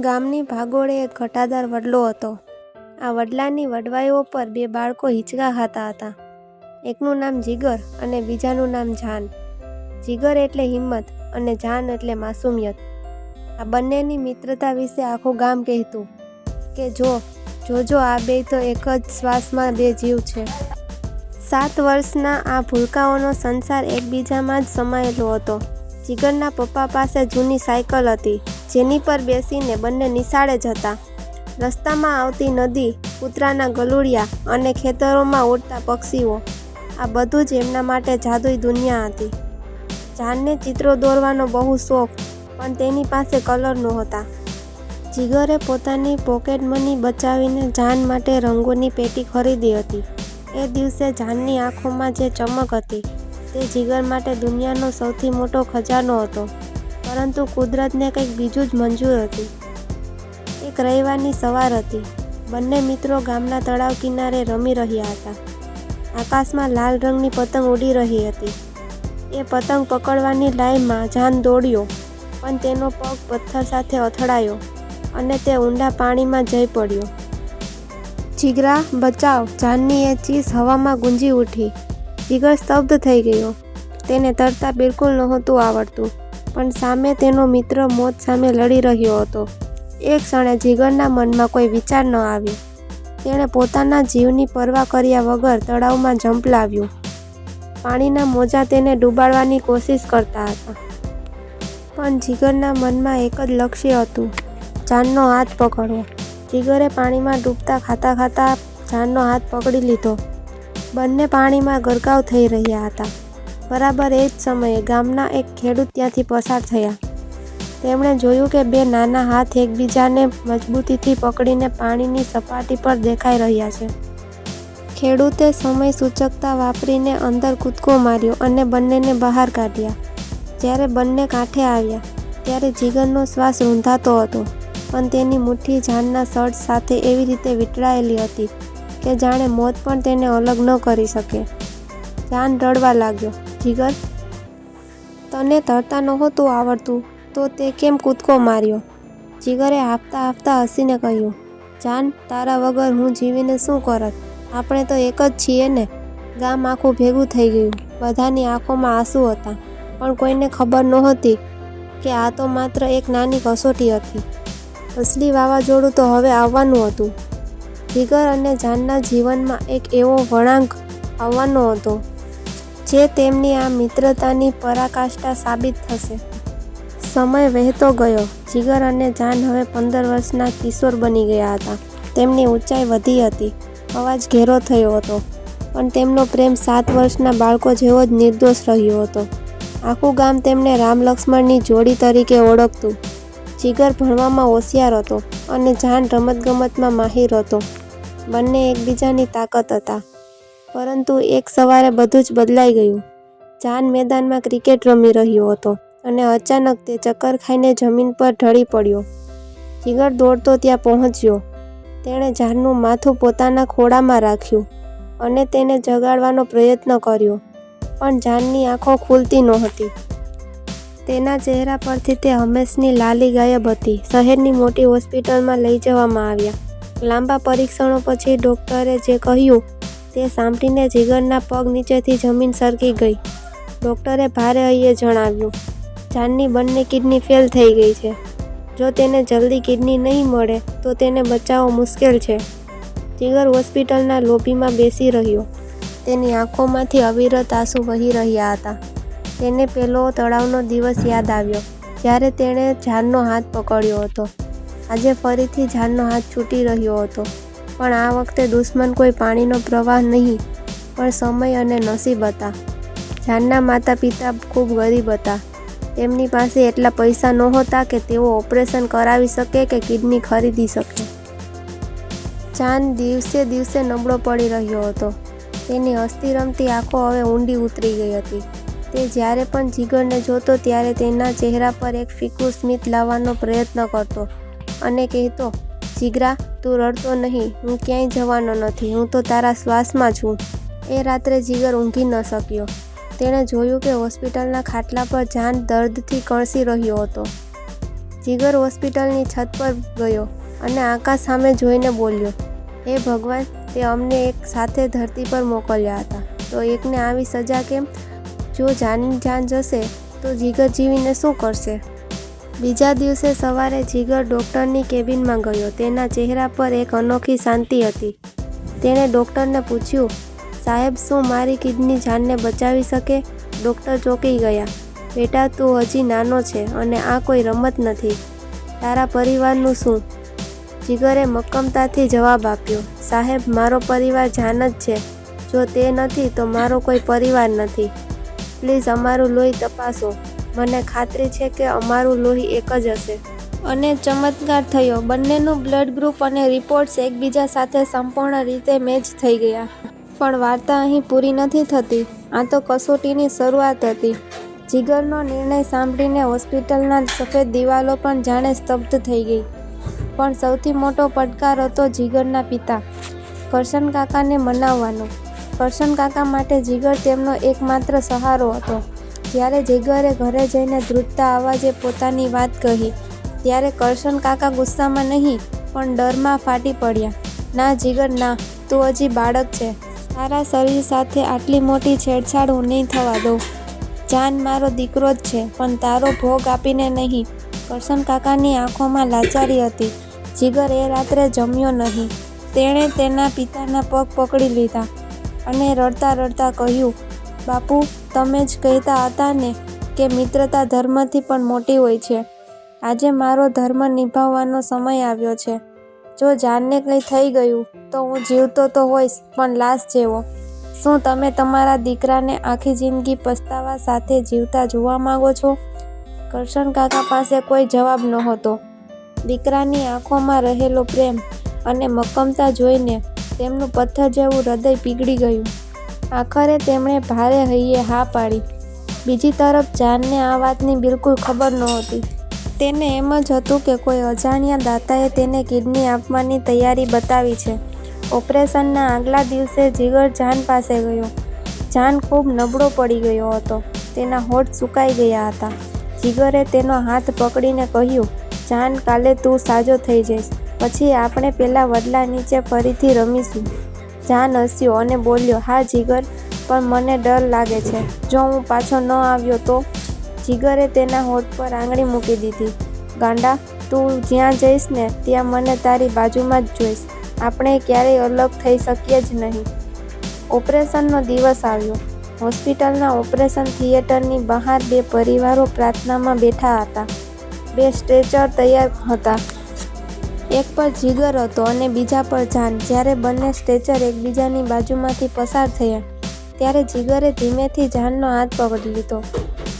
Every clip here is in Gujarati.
ગામની ભાગોળે એક ઘટાદાર વડલો હતો. આ વડલાની વડવાઈઓ પર બે બાળકો હિંચકા ખાતા હતા. એકનું નામ જીગર અને બીજાનું નામ જાન. જીગર એટલે હિંમત અને જાન એટલે માસુમિયત. આ બંનેની મિત્રતા વિશે આખું ગામ કહેતું કે જો જોજો આ બે તો એક જ શ્વાસમાં બે જીવ છે. સાત વર્ષના આ ભૂલકાઓનો સંસાર એકબીજામાં જ સમાયેલો હતો. જીગરના પપ્પા પાસે જૂની સાયકલ હતી. જેની પર બેસીને બંને નિશાળે જતા રસ્તામાં આવતી નદી, કૂતરાના ગલુડિયા અને ખેતરોમાં ઉડતા પક્ષીઓ, આ બધું જ એમના માટે જાદુઈ દુનિયા હતી. જાનને ચિત્રો દોરવાનો બહુ શોખ, પણ તેની પાસે કલર નહોતા. જીગરે પોતાની પોકેટ મની બચાવીને જાન માટે રંગોની પેટી ખરીદી હતી. એ દિવસે જાનની આંખોમાં જે ચમક હતી, તે જીગર માટે દુનિયાનો સૌથી મોટો ખજાનો હતો. પરંતુ કુદરતને કંઈક બીજું જ મંજૂર હતું. એક રવિવારની સવાર હતી. બંને મિત્રો ગામના તળાવ કિનારે રમી રહ્યા હતા. આકાશમાં લાલ રંગની પતંગ ઉડી રહી હતી. એ પતંગ પકડવાની લાઈનમાં જાન દોડ્યો, પણ તેનો પગ પથ્થર સાથે અથડાયો અને તે ઊંડા પાણીમાં જઈ પડ્યો. જીગરા, બચાવ! જાનની એ ચીસ હવામાં ગુંજી ઉઠી. જીગર સ્તબ્ધ થઈ ગયો. તેને તરતા બિલકુલ નહોતું આવડતું. પણ સામે તેનો મિત્ર મોત સામે લડી રહ્યો હતો. એ ક્ષણે જીગરના મનમાં કોઈ વિચાર ન આવ્યો. તેણે પોતાના જીવની પરવા કર્યા વગર તળાવમાં ઝંપલાવ્યું પાણીના મોજા તેને ડૂબાડવાની કોશિશ કરતા હતા. પણ જીગરના મનમાં એક જ લક્ષ્ય હતું. જાનનો હાથ પકડવો. જીગરે પાણીમાં ડૂબતા ખાતા ખાતા જાનનો હાથ પકડી લીધો. બંને પાણીમાં ગરકાવ થઈ રહ્યા હતા. બરાબર એ જ સમયે ગામના એક ખેડૂત ત્યાંથી પસાર થયા. તેમણે જોયું કે બે નાના હાથ એકબીજાને મજબૂતીથી પકડીને પાણીની સપાટી પર દેખાઈ રહ્યા છે. ખેડૂતે સમય સૂચકતા વાપરીને અંદર કૂદકો માર્યો અને બંનેને બહાર કાઢ્યા. જ્યારે બંને કાંઠે આવ્યા, ત્યારે જીગરનો શ્વાસ રૂંધાતો હતો, પણ તેની મુઠ્ઠી જાનના સર્ટ સાથે એવી રીતે વીંટળાયેલી હતી કે જાણે મોત પણ તેને અલગ ન કરી શકે. જાન રડવા લાગ્યો. જીગર તને તરતા નહોતું આવડતું, તો તે કેમ કૂદકો માર્યો? જીગરે હાફતા હાફતા હસીને કહ્યું, જાન, તારા વગર હું જીવીને શું કરત? આપણે તો એક જ છીએ ને. ગામ આખું ભેગું થઈ ગયું. બધાની આંખોમાં આંસુ હતા, પણ કોઈને ખબર નહોતી કે આ તો માત્ર એક નાની કસોટી હતી. અસલી વાવાઝોડું તો હવે આવવાનું હતું. જીગર અને જાનના જીવનમાં એક એવો વળાંક આવવાનો હતો. જે તેમની આ મિત્રતાની પરાકાષ્ઠા સાબિત થશે. સમય વહેતો ગયો. જીગર અને જાન હવે પંદર વર્ષના કિશોર બની ગયા હતા. તેમની ઊંચાઈ વધી હતી. અવાજ ઘેરો થયો હતો. પણ તેમનો પ્રેમ સાત વર્ષના બાળકો જેવો જ નિર્દોષ રહ્યો હતો. આખું ગામ તેમને રામ લક્ષ્મણની જોડી તરીકે ઓળખતું. જીગર ભણવામાં હોશિયાર હતો અને જાન રમતગમતમાં માહિર હતો. બંને એકબીજાની તાકાત હતા. પરંતુ એક સવારે બધું જ બદલાઈ ગયું. જાન મેદાનમાં ક્રિકેટ રમી રહ્યો હતો અને અચાનક તે ચક્કર ખાઈને જમીન પર ઢળી પડ્યો. જીગર દોડતો ત્યાં પહોંચ્યો. તેણે જાનનું માથું પોતાના ખોળામાં રાખ્યું અને તેને જગાડવાનો પ્રયત્ન કર્યો, પણ જાનની આંખો ખુલતી નહોતી. તેના ચહેરા પરથી તે હંમેશની લાલી ગાયબ હતી. શહેરની મોટી હોસ્પિટલમાં લઈ જવામાં આવ્યા. લાંબા પરીક્ષણો પછી ડૉક્ટરે જે કહ્યું તે સાંભળીને જીગરના પગ નીચેથી જમીન સરકી ગઈ. ડૉક્ટરે ભારે હૈયે જણાવ્યું, જાનની બંને કિડની ફેલ થઈ ગઈ છે. જો તેને જલ્દી કિડની નહીં મળે, તો તેને બચાવવો મુશ્કેલ છે. જીગર હોસ્પિટલના લોબીમાં બેસી રહ્યો. તેની આંખોમાંથી અવિરત આંસુ વહી રહ્યા હતા. તેને પેલો તળાવનો દિવસ યાદ આવ્યો, જ્યારે તેણે જાનનો હાથ પકડ્યો હતો. આજે ફરીથી જાનનો હાથ છૂટી રહ્યો હતો. પણ આ વખતે દુશ્મન કોઈ પાણીનો પ્રવાહ નહીં, પણ સમય અને નસીબ હતા. જાનના માતા પિતા ખૂબ ગરીબ હતા. તેમની પાસે એટલા પૈસા નહોતા કે તેઓ ઓપરેશન કરાવી શકે કે કિડની ખરીદી શકે. જાન દિવસે દિવસે નબળો પડી રહ્યો હતો. તેની હસ્તી રમતી આંખો હવે ઊંડી ઉતરી ગઈ હતી. તે જ્યારે પણ જીગરને જોતો ત્યારે તેના ચહેરા પર એક ફીકું સ્મિત લાવવાનો પ્રયત્ન કરતો અને કહેતો, જીગરા તું રડતો નહીં, હું ક્યાંય જવાનો નથી, હું તો તારા શ્વાસમાં છું એ રાત્રે જીગર ઊંઘી ન શક્યો. તેણે જોયું કે હોસ્પિટલના ખાટલા પર જાન દર્દથી કણસી રહ્યો હતો. જીગર હોસ્પિટલની છત પર ગયો અને આકાશ સામે જોઈને બોલ્યો, હે ભગવાન, તે અમને એક સાથે ધરતી પર મોકલ્યા હતા. તો એકને આવી સજા કેમ? જો જાનની જાન જશે, તો જીગર જીવીને શું કરશે? બીજા દિવસે સવારે જીગર ડૉક્ટરની કેબિનમાં ગયો. તેના ચહેરા પર એક અનોખી શાંતિ હતી. તેણે ડૉક્ટરને પૂછ્યું, સાહેબ, શું મારી કિડની જાનને બચાવી શકે? ડૉક્ટર ચોંકી ગયા. બેટા, તું હજી નાનો છે અને આ કોઈ રમત નથી. તારા પરિવારનું શું? જીગરે મક્કમતાથી જવાબ આપ્યો, સાહેબ, મારો પરિવાર જાન જ છે. જો તે નથી તો મારો કોઈ પરિવાર નથી. પ્લીઝ, અમારું લોહી તપાસો. મને ખાતરી છે કે અમારું લોહી એક જ હશે. અને ચમત્કાર થયો. બંનેનું બ્લડ ગ્રુપ અને રિપોર્ટ્સ એકબીજા સાથે સંપૂર્ણ રીતે મેચ થઈ ગયા. પણ વાર્તા અહીં પૂરી નથી થતી. આ તો કસોટીની શરૂઆત હતી. જીગરનો નિર્ણય સાંભળીને હોસ્પિટલના સફેદ દિવાલો પણ જાણે સ્તબ્ધ થઈ ગઈ. પણ સૌથી મોટો પડકાર હતો જીગરના પિતા, કરશન કાકાને મનાવવાનો. કરશન કાકા માટે જીગર તેમનો એકમાત્ર સહારો હતો. જ્યારે જીગરે ઘરે જઈને ધ્રુજતા અવાજે પોતાની વાત કહી, ત્યારે કરશન કાકા ગુસ્સામાં નહીં, પણ ડરમાં ફાટી પડ્યા. ના જીગર, ના, તું હજી બાળક છે. તારા શરીર સાથે આટલી મોટી છેડછાડ હું નહીં થવા દઉં. જાન મારો દીકરો જ છે, પણ તારો ભોગ આપીને નહીં. કરશન કાકાની આંખોમાં લાચારી હતી. જીગર, એ રાત્રે જમ્યો નહીં. તેણે તેના પિતાના પગ પકડી લીધા અને રડતા રડતા કહ્યું બાપુ, તમે જ કહેતા હતા ને કે મિત્રતા ધર્મથી પણ મોટી હોય છે. આજે મારો ધર્મ નિભાવવાનો સમય આવ્યો છે. જો જાનને કંઈ થઈ ગયું, તો હું જીવતો તો હોઈશ, પણ લાશ જેવો. શું તમે તમારા દીકરાને આખી જિંદગી પસ્તાવા સાથે જીવતા જોવા માગો છો? કરશન કાકા પાસે કોઈ જવાબ નહોતો. દીકરાની આંખોમાં રહેલો પ્રેમ અને મક્કમતા જોઈને તેમનું પથ્થર જેવું હૃદય પીગળી ગયું. આખરે તેમણે ભારે હૈયે હા પાડી. બીજી તરફ જાનને આ વાતની બિલકુલ ખબર નહોતી. તેને એમ જ હતું કે કોઈ અજાણ્યા દાતાએ તેને કિડની આપવાની તૈયારી બતાવી છે. ઓપરેશનના આગલા દિવસે જીગર જાન પાસે ગયો. જાન ખૂબ નબળો પડી ગયો હતો. તેના હોઠ સુકાઈ ગયા હતા. જીગરે તેનો હાથ પકડીને કહ્યું, જાન, કાલે તું સાજો થઈ જઈશ. પછી આપણે પેલા વડલા નીચે ફરીથી રમીશું. જાન હસ્યો અને બોલ્યો, હા, જીગર, પણ મને ડર લાગે છે. જો હું પાછો ન આવ્યો તો? જીગરે તેના હોઠ પર આંગળી મૂકી દીધી. ગાંડા, તું જ્યાં જઈશ ને, ત્યાં મને તારી બાજુમાં જ જોઈશ. આપણે ક્યારેય અલગ થઈ શકીએ જ નહીં. ઓપરેશનનો દિવસ આવ્યો. હોસ્પિટલના ઓપરેશન થિયેટરની બહાર બે પરિવારો પ્રાર્થનામાં બેઠા હતા. બે સ્ટ્રેચર તૈયાર હતા. એક પર જીગર હતો અને બીજા પર જાન. જ્યારે બંને સ્ટ્રેચર એકબીજાની બાજુમાંથી પસાર થયા, ત્યારે જીગરે ધીમેથી જાનનો હાથ પકડી લીધો.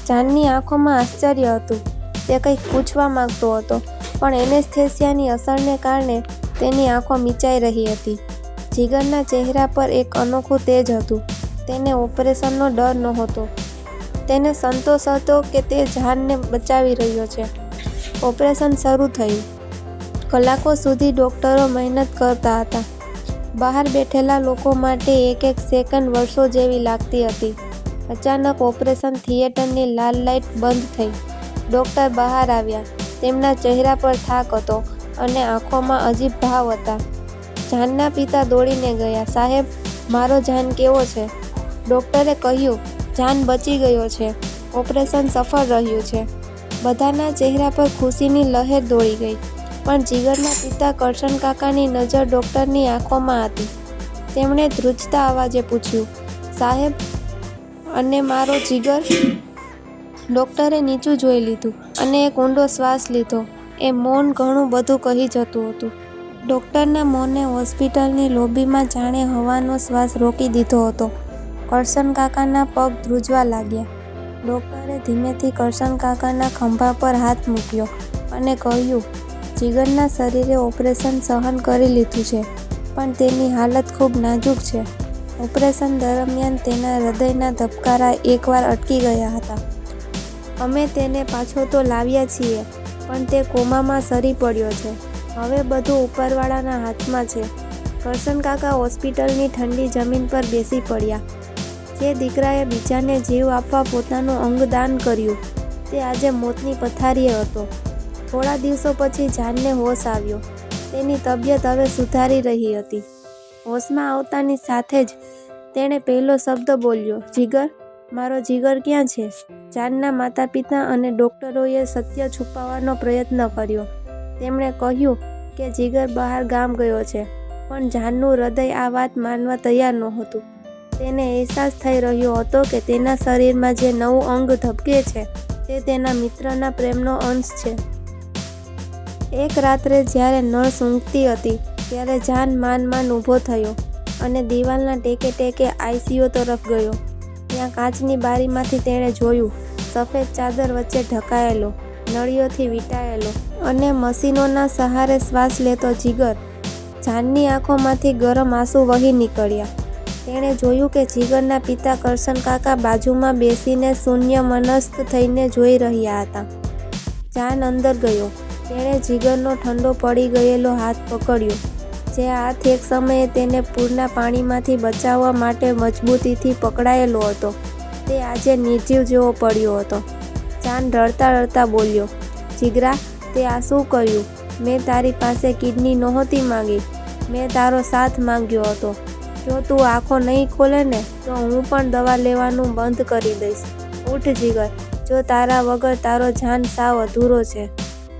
જાનની આંખોમાં આશ્ચર્ય હતું. તે કંઈક પૂછવા માંગતો હતો, પણ એનેસ્થેસિયાની અસરને કારણે તેની આંખો મીચાઈ રહી હતી. જીગરના ચહેરા પર એક અનોખું તેજ હતું. તેને ઓપરેશનનો ડર નહોતો. તેને સંતોષ હતો કે તે જાનને બચાવી રહ્યો છે. ઓપરેશન શરૂ થયું. કલાકો સુધી ડૉક્ટરો મહેનત કરતા હતા. બહાર બેઠેલા લોકો માટે એક એક સેકન્ડ વર્ષો જેવી લાગતી હતી. અચાનક ઓપરેશન થિયેટરની લાલ લાઇટ બંધ થઈ. ડૉક્ટર બહાર આવ્યા. તેમના ચહેરા પર થાક હતો અને આંખોમાં અજીબ ભાવ હતા. જાનના પિતા દોડીને ગયા. સાહેબ, મારો જાન કેવો છે? ડૉક્ટરે કહ્યું, જાન બચી ગયો છે. ઓપરેશન સફળ રહ્યું છે. બધાના ચહેરા પર ખુશીની લહેર દોડી ગઈ. પણ જીગરના પિતા કરશન કાકાની નજર ડૉક્ટરની આંખોમાં હતી. તેમણે ધ્રુજતા અવાજે પૂછ્યું, સાહેબ, અને મારો જીગર? ડૉક્ટરે નીચું જોઈ લીધું અને એક ઊંડો શ્વાસ લીધો. એ મૌન ઘણું બધું કહી જતું હતું. ડૉક્ટરના મૌને હોસ્પિટલની લોબીમાં જાણે હવાનો શ્વાસ રોકી દીધો હતો. કરશન કાકાના પગ ધ્રુજવા લાગ્યા. ડૉક્ટરે ધીમેથી કરશન કાકાના ખંભા પર હાથ મૂક્યો અને કહ્યું જીગરના શરીરે ઓપરેશન સહન કરી લીધું છે, પણ તેની હાલત ખૂબ નાજુક છે. ઓપરેશન દરમિયાન તેના હૃદયના ધબકારા એકવાર અટકી ગયા હતા. અમે તેને પાછો તો લાવ્યા છીએ, પણ તે કોમામાં સરી પડ્યો છે. હવે બધું ઉપરવાળાના હાથમાં છે. કરશન કાકા હોસ્પિટલની ઠંડી જમીન પર બેસી પડ્યા. જે દીકરાએ બીજાને જીવ આપવા પોતાનું અંગદાન કર્યું, તે આજે મોતની પથારીએ હતો. થોડા દિવસો પછી જાનને હોશ આવ્યો. તેની તબિયત હવે સુધારી રહી હતી. હોશમાં આવતાની સાથે જ તેણે પહેલો શબ્દ બોલ્યો, જીગર, મારો જીગર ક્યાં છે? જાનના માતા પિતા અને ડૉક્ટરોએ સત્ય છુપાવવાનો પ્રયત્ન કર્યો. તેમણે કહ્યું કે જીગર બહાર ગામ ગયો છે, પણ જાનનું હૃદય આ વાત માનવા તૈયાર નહોતું. તેને અહેસાસ થઈ રહ્યો હતો કે તેના શરીરમાં જે નવું અંગ ધબકે છે, તે તેના મિત્રના પ્રેમનો અંશ છે. એક રાત્રે જ્યારે નર્સ ઊંઘતી હતી, ત્યારે જાન માન માન ઊભો થયો અને દિવાલના ટેકે ટેકે આઈસીયુ તરફ ગયો. ત્યાં કાચની બારીમાંથી તેણે જોયું, સફેદ ચાદર વચ્ચે ઢકાયેલો, નળીઓથી વીંટાયેલો અને મશીનોના સહારે શ્વાસ લેતો જીગર. જાનની આંખોમાંથી ગરમ આંસુ વહી નીકળ્યા. તેણે જોયું કે જીગરના પિતા કરશન કાકા બાજુમાં બેસીને શૂન્ય મનસ્ક થઈને જોઈ રહ્યા હતા. જાન અંદર ગયો. તેણે જીગરનો ઠંડો પડી ગયેલો હાથ પકડ્યો, જે હાથ એક સમયે તેને પૂરના પાણીમાંથી બચાવવા માટે મજબૂતીથી પકડાયેલો હતો. તે આજે નિર્જીવ જેવો પડ્યો હતો. જાન રડતા રડતા બોલ્યો, જીગરા, તે આ શું કર્યું? મેં તારી પાસે કિડની નહોતી માંગી. મેં તારો સાથ માંગ્યો હતો. જો તું આંખો નહીં ખોલે ને, તો હું પણ દવા લેવાનું બંધ કરી દઈશ. ઉઠ જીગર, જો તારા વગર તારો જાન સાવ અધૂરો છે.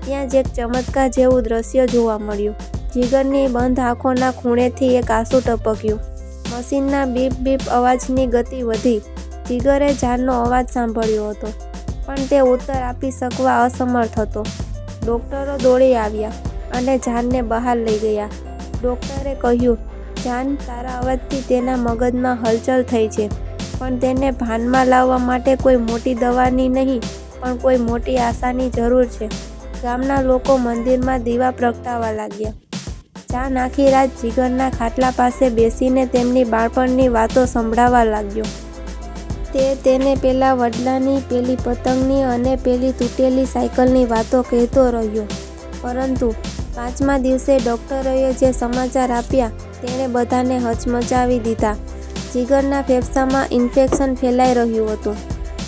ત્યાં જ એક ચમત્કાર જેવું દ્રશ્ય જોવા મળ્યું. જીગરની બંધ આંખોના ખૂણેથી એક આંસુ ટપક્યું. મશીનના બીપ બીપ અવાજની ગતિ વધી. જીગરે જાનનો અવાજ સાંભળ્યો હતો, પણ તે ઉત્તર આપી શકવા અસમર્થ હતો. ડૉક્ટરો દોડી આવ્યા અને જાનને બહાર લઈ ગયા. ડૉક્ટરે કહ્યું, જાન તારા અવાજથી તેના મગજમાં હલચલ થઈ છે, પણ તેને ભાનમાં લાવવા માટે કોઈ મોટી દવાની નહીં, પણ કોઈ મોટી આશાની જરૂર છે. ગામના લોકો મંદિરમાં દીવા પ્રગટાવવા લાગ્યા. ચા નાખી રાત જીગરના ખાટલા પાસે બેસીને તેમની બાળપણની વાતો સંભળાવા લાગ્યો. તે તેને પેલા વડલાની, પેલી પતંગની અને પેલી તૂટેલી સાયકલની વાતો કહેતો રહ્યો. પરંતુ પાંચમા દિવસે ડૉક્ટરોએ જે સમાચાર આપ્યા તેણે બધાને હચમચાવી દીધા. જીગરના ફેફસામાં ઇન્ફેક્શન ફેલાઈ રહ્યું હતું.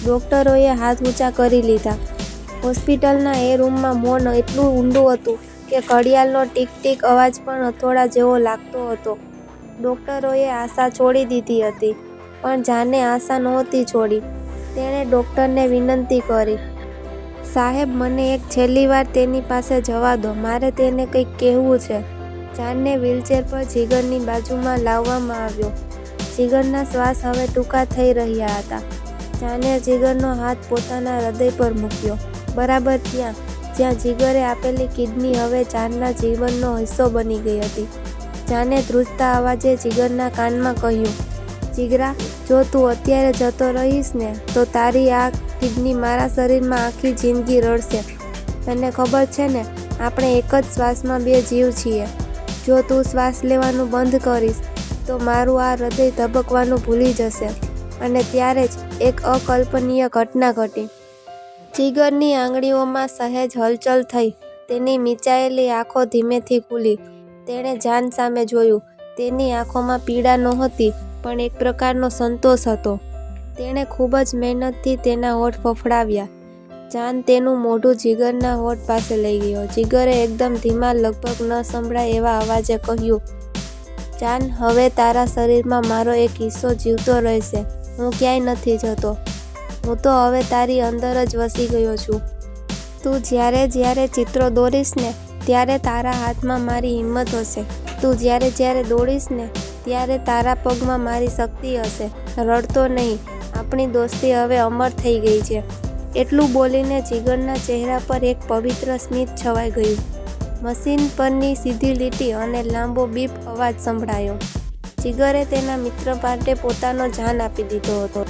ડૉક્ટરોએ હાથ ઊંચા કરી લીધા. હોસ્પિટલના એ રૂમમાં મૌન એટલું ઊંડું હતું કે ઘડિયાળનો ટીક ટીક અવાજ પણ હથોડા જેવો લાગતો હતો. ડૉક્ટરોએ આશા છોડી દીધી હતી, પણ જાને આશા નહોતી છોડી. તેણે ડૉક્ટરને વિનંતી કરી, સાહેબ, મને એક છેલ્લી વાર તેની પાસે જવા દો, મારે તેને કંઈક કહેવું છે. જાનને વ્હીલચેર પર જીગરની બાજુમાં લાવવામાં આવ્યો. જીગરના શ્વાસ હવે ટૂંકા થઈ રહ્યા હતા. જાને જીગરનો હાથ પોતાના હૃદય પર મૂક્યો. બરાબર ત્યાં જ્યાં જીગરે આપેલી કિડની હવે જાનના જીવનનો હિસ્સો બની ગઈ હતી. જાને ધ્રુજતા અવાજે જીગરના કાનમાં કહ્યું, જીગરા, જો તું અત્યારે જતો રહીશ ને, તો તારી આ કિડની મારા શરીરમાં આખી જિંદગી રડશે. તને ખબર છે ને, આપણે એક જ શ્વાસમાં બે જીવ છીએ. જો તું શ્વાસ લેવાનું બંધ કરીશ, તો મારું આ હૃદય ધબકવાનું ભૂલી જશે. અને ત્યારે જ એક અકલ્પનીય ઘટના ઘટી. જીગરની આંગળીઓમાં સહેજ હલચલ થઈ. તેની મીચાયેલી આંખો ધીમેથી ખુલી. તેણે જાન સામે જોયું. તેની આંખોમાં પીડા નહોતી, પણ એક પ્રકારનો સંતોષ હતો. તેણે ખૂબ જ મહેનતથી તેના હોઠ ફફડાવ્યા. જાન તેનું મોઢું જીગરના હોઠ પાસે લઈ ગયો. જીગરે એકદમ ધીમા લગભગ ન સંભળાય એવા અવાજે કહ્યું, જાન, હવે તારા શરીરમાં મારો એક હિસ્સો જીવતો રહેશે. હું ક્યાંય નથી જતો. હું તો હવે તારી અંદર જ વસી ગયો છું. તું જ્યારે જ્યારે ચિત્રો દોરીશ ને ત્યારે તારા હાથમાં મારી હિંમત હશે. તું જ્યારે જ્યારે દોડીશ ને ત્યારે તારા પગમાં મારી શક્તિ હશે. રડતો નહીં. આપણી દોસ્તી હવે અમર થઈ ગઈ છે. એટલું બોલીને જીગરના ચહેરા પર એક પવિત્ર સ્મિત છવાઈ ગયું. મશીન પરની સીધી લીટી અને લાંબો બીપ અવાજ સંભળાયો. જીગરે તેના મિત્ર માટે પોતાનો જાન આપી દીધો હતો.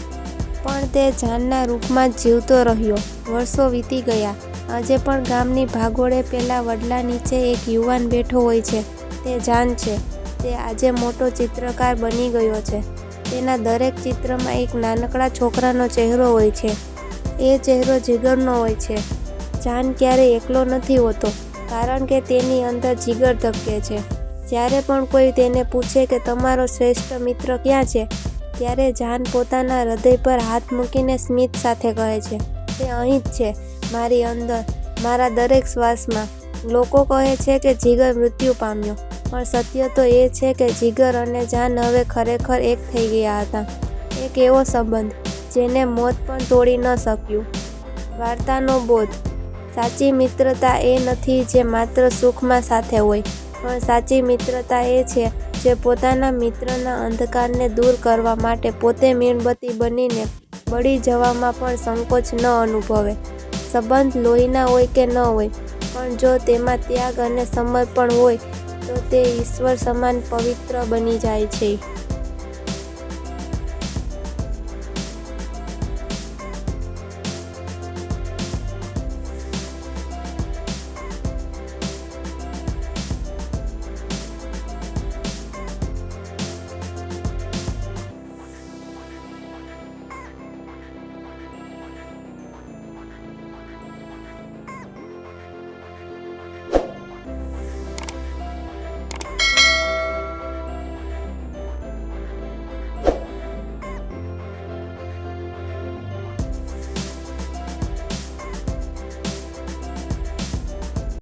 પણ તે જાનના રૂપમાં જીવતો રહ્યો. વર્ષો વીતી ગયા. આજે પણ ગામની ભાગોળે પેલા વડલા નીચે એક યુવાન બેઠો હોય છે. તે જાન છે. તે આજે મોટો ચિત્રકાર બની ગયો છે. તેના દરેક ચિત્રમાં એક નાનકડા છોકરાનો ચહેરો હોય છે. એ ચહેરો જીગરનો હોય છે. જાન ક્યારેય એકલો નથી હોતો, કારણ કે તેની અંદર જીગર ધબકે છે. જ્યારે પણ કોઈ તેને પૂછે કે તમારો શ્રેષ્ઠ મિત્ર ક્યાં છે ત્યારે જાન પોતાના હૃદય પર હાથ મૂકીને સ્મિત સાથે કહે છે, તે અહીં જ છે, મારી અંદર, મારા દરેક શ્વાસમાં. લોકો કહે છે કે જીગર મૃત્યુ પામ્યો, પણ સત્ય તો એ છે કે જીગર અને જાન હવે ખરેખર એક થઈ ગયા હતા, એક એવો સંબંધ, જેને મોત પણ તોડી ન શક્યું. વાર્તાનો બોધ, સાચી મિત્રતા એ નથી જે માત્ર સુખમાં સાથે હોય પણ સાચી મિત્રતા એ છે જે પોતાના મિત્રના અંધકારને દૂર કરવા માટે પોતે મીણબત્તી બનીને બળી જવામાં પણ સંકોચ ન અનુભવે. સંબંધ લોહીના હોય કે ન હોય, પણ જો તેમાં ત્યાગ અને સમર્પણ હોય, તો તે ઈશ્વર સમાન પવિત્ર બની જાય છે.